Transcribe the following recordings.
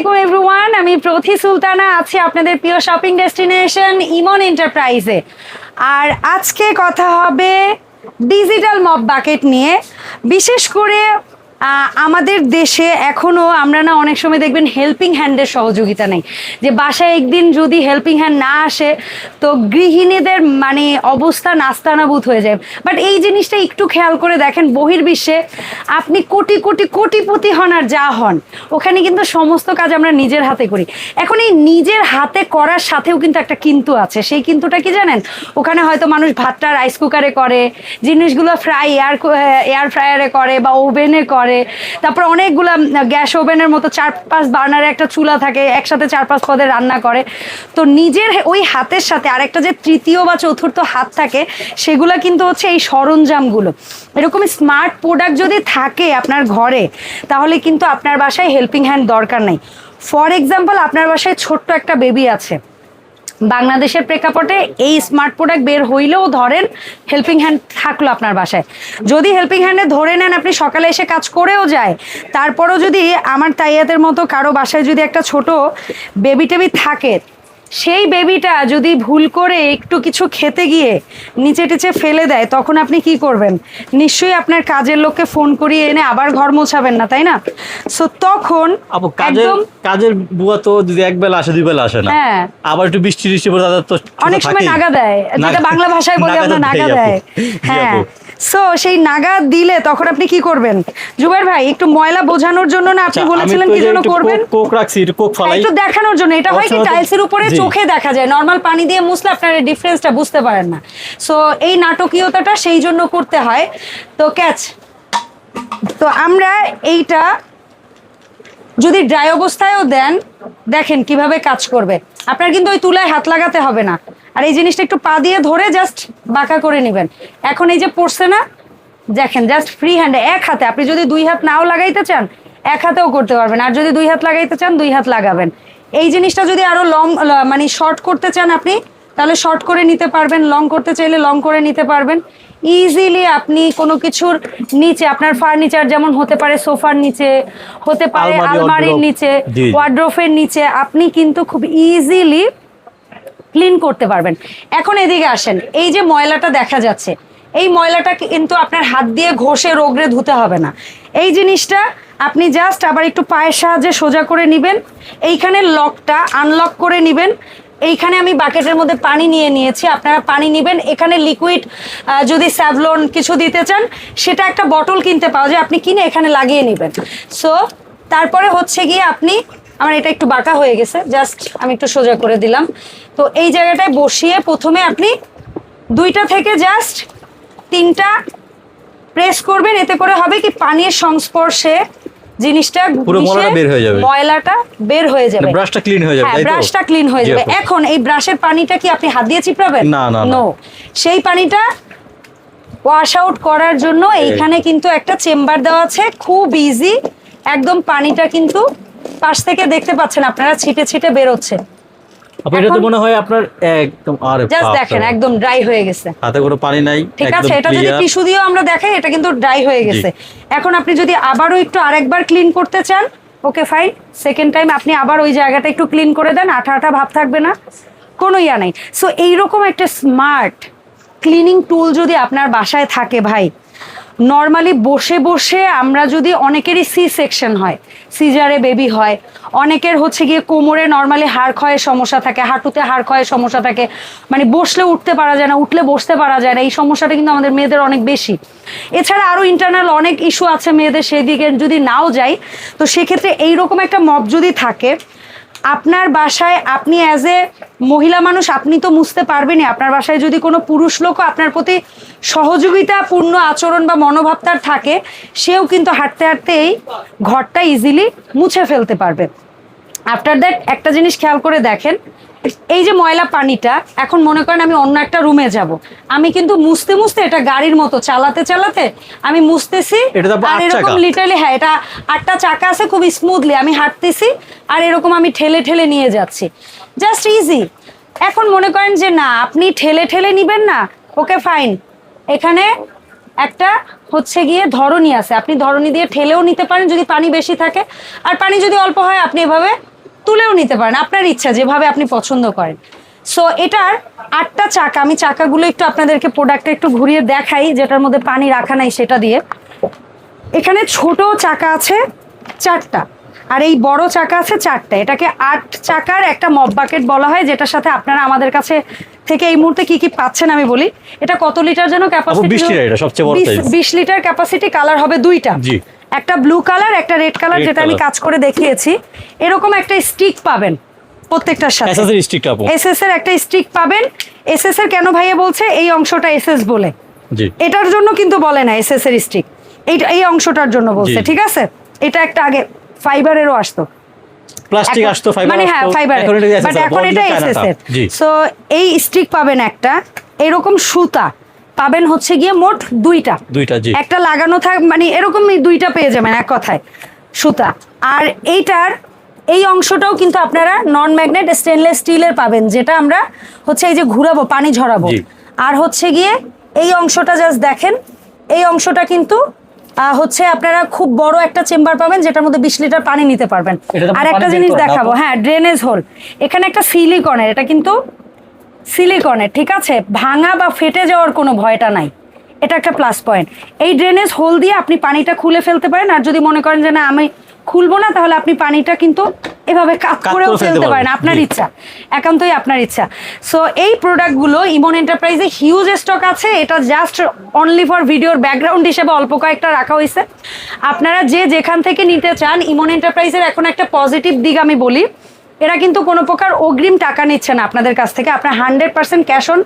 আলাইকুম এভরিওয়ান আমি প্রথি সুলতানা, আছি আপনাদের প্রিয় শপিং ডেস্টিনেশন ইমন এন্টারপ্রাইজে আর আজকে কথা হবে ডিজিটাল মপ বাকেট নিয়ে। বিশেষ করে আমাদের দেশে এখনও আমরা না অনেক সময় দেখবেন হেল্পিং হ্যান্ডের সহযোগিতা নেই। যে বাসায় একদিন যদি হেল্পিং হ্যান্ড না আসে, তো গৃহিণীদের মানে অবস্থা নাস্তানাবুত হয়ে যায়। বাট এই জিনিসটা একটু খেয়াল করে দেখেন বহির্বিশ্বে আপনি কোটি কোটি, কোটিপতি হন আর যা হন, ওখানে কিন্তু সমস্ত কাজ আমরা নিজের হাতে করি। এখন এই নিজের হাতে করার সাথেও কিন্তু একটা কিন্তু আছে। সেই কিন্তুটা কি জানেন? ওখানে হয়তো মানুষ ভাতটা রাইস কুকারে করে, জিনিসগুলো ফ্রাই এয়ার এয়ার ফ্রায়ারে করে বা ওভেনে করে। তারপর অনেকগুলো গ্যাস ওভেনের মতো চার পাঁচ বার্নারে একটা চুলা থাকে, একসাথে চার পাঁচ পদে রান্না করে। তো নিজের ওই হাতের সাথে আরেকটা যে তৃতীয় বা চতুর্থ হাত থাকে, সেগুলো কিন্তু হচ্ছে এই সরঞ্জামগুলো। এরকম স্মার্ট প্রোডাক্ট যদি থাকে আপনার ঘরে, তাহলে কিন্তু আপনার বাসায় হেল্পিং হ্যান্ড দরকার নেই। ফর এক্সাম্পল, আপনার বাসায় ছোট্ট একটা বেবি আছে। বাংলাদেশের প্রেক্ষাপটে এই স্মার্ট প্রোডাক্ট বের হইলেও ধরেন হেল্পিং হ্যান্ড থাকল আপনার বাসায়। যদি হেল্পিং হ্যান্ডে ধরে নেন, আপনি সকালে এসে কাজ করেও যায়, তারপরও যদি আমার তাইয়াতের মতো কারও বাসায় যদি একটা ছোট বেবি টেবি থাকে সেই বেবিটা যদি ভুল করে একটু কিছু খেতে গিয়ে নিচে টিচে ফেলে দেয় তখন আপনি কি করবেন? নিশ্চয়ই আপনার কাজের লোককে ফোন করিয়ে এনে আবার ঘর মোছাবেন না তাই না? সো তখন কাজের কাজের বুয়া তো যদি এক বেলা আসে দুই বেলা আসে না। হ্যাঁ। আবার একটু বৃষ্টি বৃষ্টি তাদের তো অনেক সময় নাগা দেয়। যেটা বাংলা ভাষায় বলে আমরা নাগা দেয় হ্যাঁ। সো সেই নাগা দিলে তখন আপনি কি করবেন? জুবাইর ভাই একটু ময়লা বোঝানোর জন্য না আপনি আচ্ছা, বলেছিলেন কি জন্য যেন করবেন? কোক- কোক রাখছি কোক ফলাই। একটু দেখানোর জন্য। এটা হয় কি টাইলসের উপরে চোখে দেখা যায়। নরমাল পানি দিয়ে মুছলে আপনার ডিফারেন্সটা বুঝতে পারেন না। সো এই নাটকীয়তাটা সেই জন্য করতে হয়। তো ক্যাচ তো আমরা এইটা যদি ড্রাই অবস্থায়ও দেন, দেখেন কীভাবে কাজ করবে। আপনার কিন্তু ওই তুলায় হাত লাগাতে হবে না। আর এই জিনিসটা একটু পা দিয়ে ধরে জাস্ট বাঁকা করে নেবেন। এখন এই যে পড়ছে না, দেখেন জাস্ট ফ্রি হ্যান্ডে এক হাতে, আপনি যদি দুই হাত নাও লাগাইতে চান, এক হাতেও করতে পারবেন। আর যদি দুই হাত লাগাইতে চান, দুই হাত লাগাবেন। এই জিনিসটা যদি আরও লং মানে শর্ট করতে চান আপনি তাহলে শর্ট করে নিতে পারবেন লং করতে চাইলে লং করে নিতে পারবেন। ইজিলি আপনি কোনো কিছুর নিচে আপনার ফার্নিচার যেমন হতে পারে সোফার নিচে হতে পারে আলমারির নিচে। ওয়ার্ড্রোফের নিচে আপনি কিন্তু খুব ইজিলি ক্লিন করতে পারবেন। এখন এদিকে আসেন এই যে ময়লাটা দেখা যাচ্ছে এই ময়লাটা কিন্তু আপনার হাত দিয়ে ঘষে রোগরে ধুতে হবে না। এই জিনিসটা আপনি জাস্ট আবার একটু পায়ের সাহায্যে সোজা করে নেবেন এইখানে লকটা আনলক করে নেবেন এইখানে আমি বাকেটের মধ্যে পানি নিয়ে নিয়েছি। আপনারা পানি নেবেন। এখানে লিকুইড যদি স্যাভলন কিছু দিতে চান, সেটা একটা বটল কিনতে পাওয়া যায়। আপনি কিনে এখানে লাগিয়ে নেবেন। সো তারপরে হচ্ছে গিয়ে আপনি, আমার এটা একটু বাঁকা হয়ে গেছে জাস্ট আমি একটু সোজা করে দিলাম। তো এই জায়গাটায় বসিয়ে প্রথমে আপনি দুইটা থেকে জাস্ট তিনটা প্রেস করবেন। এতে করে হবে কি, পানির সংস্পর্শে জিনিসটা পুরো ময়লাটা বের হয়ে যাবে। ময়লাটা বের হয়ে যাবে। ব্রাশটা ক্লিন হয়ে যাবে হ্যাঁ ব্রাশটা ক্লিন হয়ে যাবে। এখন এই ব্রাশের পানিটা কি আপনি হাত দিয়ে চিপড়াবেন? না, না, না। নো সেই পানিটা ওয়াশ আউট করার জন্য এইখানে কিন্তু একটা চেম্বার দেওয়া আছে। খুব ইজি একদম পানিটা কিন্তু পাশ থেকে দেখতে পাচ্ছেন আপনারা ছিটে ছিটে বেরোচ্ছে। আপু এটা তো মনে হয় আপনার একদম আরে জাস্ট দেখেন একদম ড্রাই হয়ে গেছে। হাতে কোনো পানি নাই ঠিক আছে এটা যদি টিস্যু দিয়েও আমরা দেখাই এটা কিন্তু ড্রাই হয়ে গেছে। এখন আপনি যদি আবারও একটু আরেকবার ক্লিন করতে চান ওকে ফাইন সেকেন্ড টাইম আপনি আবার ওই জায়গাটা একটু ক্লিন করে দেন আঠা আঠা ভাব থাকবে না কোনো ইয়া নাই। সো এইরকম একটা স্মার্ট ক্লিনিং টুল যদি আপনার বাসায় থাকে ভাই নর্মালি বসে বসে আমরা যদি অনেকেরই সি সেকশন হয়, সিজারে বেবি হয়, অনেকের হচ্ছে গিয়ে কোমরে নর্মালি হাড় ক্ষয়ের সমস্যা থাকে, হাঁটুতে হাড় ক্ষয়ের সমস্যা থাকে মানে বসলে উঠতে পারা যায় না, উঠলে বসতে পারা যায় না, এই সমস্যাটা কিন্তু আমাদের মেয়েদের অনেক বেশি। এছাড়া আরও ইন্টারনাল অনেক ইস্যু আছে মেয়েদের, সেদিকে যদি নাও যাই, তো সেক্ষেত্রে এইরকম একটা মব যদি থাকে আপনার বাসায় আপনি অ্যাজ এ মহিলা মানুষ, আপনি তো মুছতে পারবেনই। আপনার বাসায় যদি কোনো পুরুষ লোকও আপনার প্রতি সহযোগিতাপূর্ণ আচরণ বা মনোভাব তার থাকে, সেও কিন্তু হাঁটতে হাঁটতে এই ঘরটা ইজিলি মুছে ফেলতে পারবে। আফটার দ্যাট একটা জিনিস খেয়াল করে দেখেন এই যে ময়লা পানিটা এখন মনে করেন আমি অন্য একটা রুমে যাব। আমি কিন্তু মুছতে মুছতে এটা গাড়ির মতো চালাতে চালাতে আমি মুছতেছি আর এরকম লিটারলি হ্যাঁ এটা আটটা চাকা আছে খুব স্মুথলি আমি হাঁটতেছি আর এরকম আমি ঠেলে ঠেলে নিয়ে যাচ্ছি। জাস্ট ইজি এখন মনে করেন যে না আপনি ঠেলে ঠেলে নিবেন না ওকে ফাইন এখানে একটা হচ্ছে গিয়ে ধরনী আছে। আপনি ধরনী দিয়ে ঠেলেও নিতে পারেন যদি পানি বেশি থাকে আর পানি যদি অল্প হয় আপনি এভাবে তুলেও নিতে পারেন আপনার ইচ্ছা যেভাবে আপনি পছন্দ করেন। সো এটার আটটা চাকা আমি চাকাগুলো একটু আপনাদেরকে প্রোডাক্টটা একটু ঘুরিয়ে দেখাই যেটার মধ্যে পানি রাখা নাই সেটা দিয়ে। এখানে ছোট চাকা আছে চারটা আর এই বড় চাকা আছে চারটা। এটাকে আট চাকার একটা মব বাকেট বলা হয় যেটার সাথে আপনারা আমাদের কাছে থেকে এই মুহূর্তে কি কি পাচ্ছেন আমি বলি। এটা কত লিটার যেন ক্যাপাসিটি 20 লিটার এটা, সবচেয়ে বড় size। বিশ লিটার ক্যাপাসিটি কালার হবে দুইটা। জি। একটা ব্লু কালার একটা রেড কালার যেটা আমি কাজ করে দেখিয়েছি। এরকম একটা স্টিক পাবেন প্রত্যেকটার সাথে। এসএস এর স্টিকটা এসএস এর একটা স্টিক পাবেন। এসএস এর কেন ভাইয়া বলছে? এই অংশটা এসএস বলে। জি। এটার জন্য কিন্তু বলে না এসএস এর স্টিক এইটা এই অংশটার জন্য বলছে ঠিক আছে? এটা একটা আগে ফাইবারেরও আসতো। প্লাস্টিক আসতো ফাইবার মানে হ্যাঁ ফাইবার বাট এখন এটা এসএস এর সো এই স্টিক পাবেন একটা এরকম সুতা। পাবেন হচ্ছে গিয়ে মোট দুইটা। দুইটা জি। একটা লাগানো থাক মানে এরকমই দুইটা পেয়ে যাবেন এক কথায় সুতা। আর এইটার এই অংশটাও কিন্তু আপনারা নন ম্যাগনেট স্টেনলেস স্টিলের পাবেন যেটা আমরা হচ্ছে এই যে ঘুরাবো পানি ঝরাবো। আর হচ্ছে গিয়ে এই অংশটা জাস্ট দেখেন এই অংশটা কিন্তু হচ্ছে আপনারা খুব বড় একটা চেম্বার পাবেন যেটার মধ্যে বিশ লিটার পানি নিতে পারবেন। আর একটা জিনিস দেখাবো হ্যাঁ ড্রেনেজ হোল এখানে একটা সিলিকনের এটা কিন্তু সিলিকনের ঠিক আছে? ভাঙা বা ফেটে যাওয়ার কোনো ভয়টা নাই। এটা একটা প্লাস পয়েন্ট এই ড্রেনেজ হোল দিয়ে আপনি পানিটা খুলে ফেলতে পারেন আর যদি মনে করেন যে না আমি খুলবো না তাহলে আপনি পানিটা কিন্তু এভাবে কাত করেও ফেলতে ফেলতে পারেন। আপনার ইচ্ছা। একান্তই আপনার ইচ্ছা। সো এই প্রোডাক্টগুলো ইমন এন্টারপ্রাইজে হিউজ স্টক আছে। এটা জাস্ট অনলি ফর ভিডিওর ব্যাকগ্রাউন্ড হিসেবে অল্প কয়েকটা রাখা হয়েছে। আপনারা যে যেখান থেকে নিতে চান ইমন এন্টারপ্রাইজের এখন একটা পজিটিভ দিক আমি বলি। এরা কিন্তু কোনো প্রকার অগ্রিম টাকা নিচ্ছে না আপনাদের কাছ থেকে। আপনার hundred percent cash on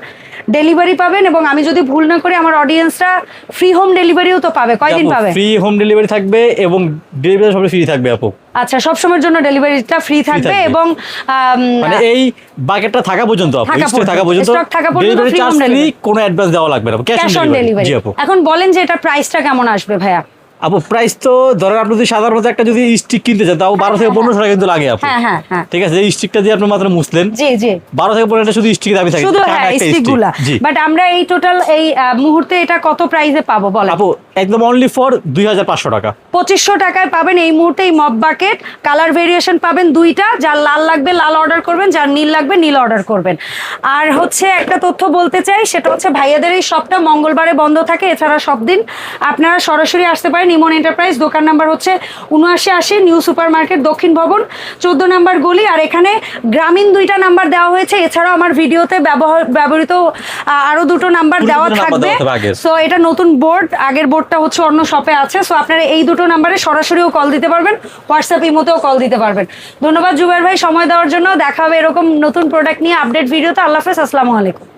delivery পাবেন এবং আমি যদি ভুল না করি আমার অডিয়েন্সরা ফ্রি হোম ডেলিভারিও তো পাবে। কয়দিন পাবে? ফ্রি হোম ডেলিভারি থাকবে এবং ডেলিভারি সব ফ্রি থাকবে আপু। আচ্ছা সব সময়ের জন্য ডেলিভারিটা ফ্রি থাকবে। এবং মানে এই বাকেটটা থাকা পর্যন্ত আপু থাকা স্টক থাকা পর্যন্ত। Stock থাকা পর্যন্ত delivery free charge home free কোনো অ্যাডভান্স দেওয়া লাগবে না ক্যাশ অন ডেলিভারি ডেলিভারি জি আপু। এখন বলেন যে এটা প্রাইসটা কেমন আসবে ভাইয়া? আপু প্রাইস তো ধরেন আপনি যদি সাধারণত একটা যদি স্টিক কিনতে চান তাও বারো থেকে পনেরোশো টাকা কিন্তু লাগে আপু। হ্যাঁ হ্যাঁ হ্যাঁ। ঠিক আছে এই স্টিকটা দিয়ে আপনি মাত্র জি বারো থেকে পনেরোটা শুধু স্টিক দাবি থাকে শুধু টানা হ্যাঁ একটা স্টিক stick। গুলা। জি। বাট আমরা এই টোটাল এই মুহূর্তে এটা কত প্রাইসে পাবো বলেন? আপু একদম অনলি ফর দুই হাজার পাঁচশো টাকা। পঁচিশশো টাকায় পাবেন এই মুহূর্তে এই মব বাকেট কালার ভেরিয়েশন পাবেন দুইটা যার লাল লাগবে লাল অর্ডার করবেন যার নীল লাগবে নীল অর্ডার করবেন। আর হচ্ছে একটা তথ্য বলতে চাই সেটা হচ্ছে ভাইয়াদের এই শপটা মঙ্গলবারে বন্ধ থাকে এছাড়া সব দিন আপনারা সরাসরি আসতে পারেন ইমন এন্টারপ্রাইজ দোকান নাম্বার হচ্ছে উনআশি আশি নিউ সুপার মার্কেট দক্ষিণ ভবন চোদ্দ নাম্বার গলি আর এখানে গ্রামীণ দুইটা নাম্বার দেওয়া হয়েছে। এছাড়াও আমার ভিডিওতে ব্যবহার ব্যবহৃত আহ, আরও দুটো নাম্বার দেওয়া থাকবে। সো এটা নতুন বোর্ড আগের বোর্ডটা হচ্ছে অন্য শপে আছে। সো আপনারা এই দুটো নাম্বারে সরাসরিও কল দিতে পারবেন হোয়াটসঅ্যাপ ইমোতেও কল দিতে পারবেন। ধন্যবাদ জুবের ভাই সময় দেওয়ার জন্য। দেখা হবে এরকম নতুন প্রোডাক্ট নিয়ে আপডেট ভিডিওতে আল্লাহ হাফেজ আসসালামু আলাইকুম।